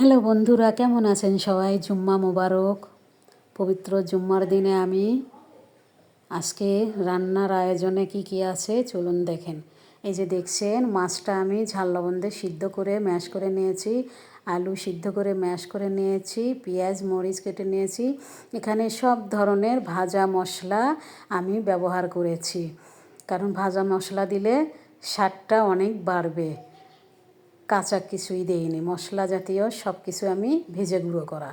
Hello বন্ধুরা, কেমন আছেন সবাই? জুম্মা মোবারক। পবিত্র জুম্মার দিনে আমি আজকে রান্নার আয়োজনে কি কি আছে চলুন দেখেন। এই যে দেখছেন, মাছটা আমি ঝাল লবণ সিদ্ধ করে ম্যাশ করে নিয়েছি, আলু সিদ্ধ করে ম্যাশ করে নিয়েছি, পেঁয়াজ, মরিচ কেটে নিয়েছি, এখানে সব ধরনের ভাজা মশলা আমি ব্যবহার করেছি। কারণ ভাজা মশলা দিলে স্বাদটা অনেক বাড়বে। কাঁচা কিছুই দেইনি। মশলা জাতীয় সব কিছু আমি ভেজে গুঁড়ো করা।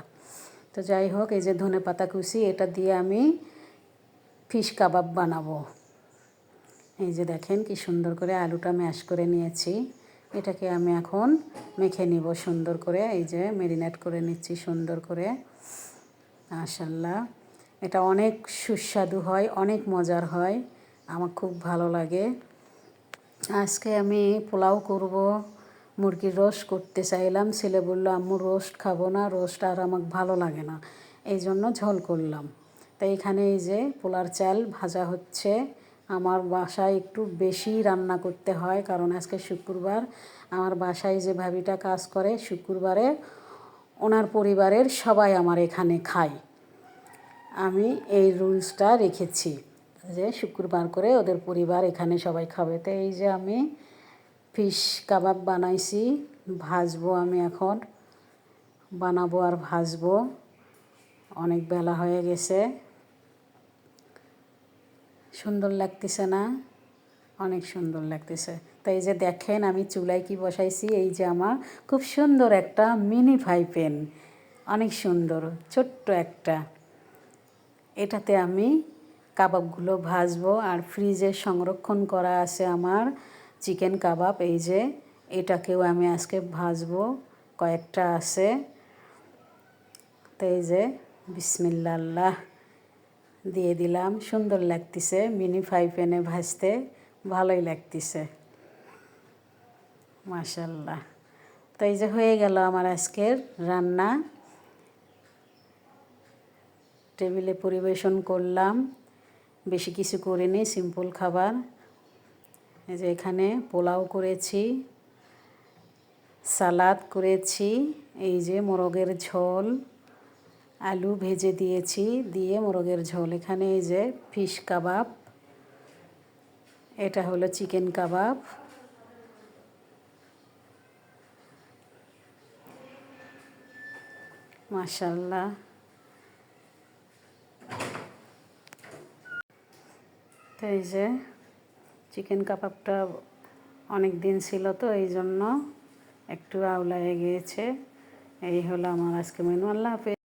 তো যাই হোক, এই যে ধনে পাতা কুচি, এটা দিয়ে আমি ফিশ কাবাব বানাবো। এই যে দেখেন কি সুন্দর করে আলুটা ম্যাশ করে নিয়েছি। এটাকে আমি এখন মেখে নিব সুন্দর করে। এই যে মেরিনেট করে নিচ্ছি সুন্দর করে। মাশাল্লাহ এটা অনেক সুস্বাদু হয়, অনেক মজার হয়। আমার খুব ভালো লাগে। আজকে আমি পোলাও করব। মুরগির রোস্ট করতে চাইলাম। ছেলে বলল, আম্মু, রোস্ট খাব না, রোস্ট আর আমাকে ভালো লাগে না। এই জন্য ঝোল করলাম। তাই এখানে এই যে পোলার চাল ভাজা হচ্ছে। আমার বাসায় একটু বেশি রান্না করতে হয়, কারণ আজকে শুক্রবার। আমার বাসায় যে ভাবিটা কাজ করে, শুক্রবারে ওনার পরিবারের সবাই আমার এখানে খায়। আমি এই রুলসটা রেখেছি যে শুক্রবার করে ওদের পরিবার এখানে সবাই খাবে। তো এই যে আমি ফিশ কাবাব বানাইছি, ভাজবো আমি এখন। বানাবো আর ভাজবো। অনেক বেলা হয়ে গেছে। সুন্দর লাগতেছে না? অনেক সুন্দর লাগতেছে। তো এই যে দেখেন, আমি চুলায় কি বসাইছি? এই যে আমার খুব সুন্দর একটা মিনি ফ্রাই প্যান। অনেক সুন্দর, ছোট্ট একটা। এটাতে আমি কাবাবগুলো ভাজবো আর ফ্রিজে সংরক্ষণ করা আছে আমার। চিকেন কাবাব, এই যে এটাকেও আমি আজকে ভাজবো। কয়েকটা আছে। তো এই যে বিসমিল্লাহ দিয়ে দিলাম। সুন্দর লাগতেছে মিনি ফ্রাই প্যানে ভাজতে। ভালোই লাগতেছে। মাশাল্লাহ। তো এই যে হয়ে গেল আমার আজকের রান্না। টেবিলে পরিবেশন করলাম। বেশি কিছু করিনি সিম্পল খাবার। এই যে এখানে পোলাও করেছি, সালাদ করেছি, এই যে মোরগের ঝোল, আলু ভেজে দিয়েছি, দিয়ে মোরগের ঝোল। এখানে এই যে ফিশ কাবাব, এটা হলো চিকেন কাবাব। মাশাল্লাহ তো এই যে চিকেন কাবাবটা অনেক দিন ছিল তো, এই জন্য একটু আওলায় গিয়েছে। এই হলো আমার আজকে মেনু। আল্লাহ হাফেজ।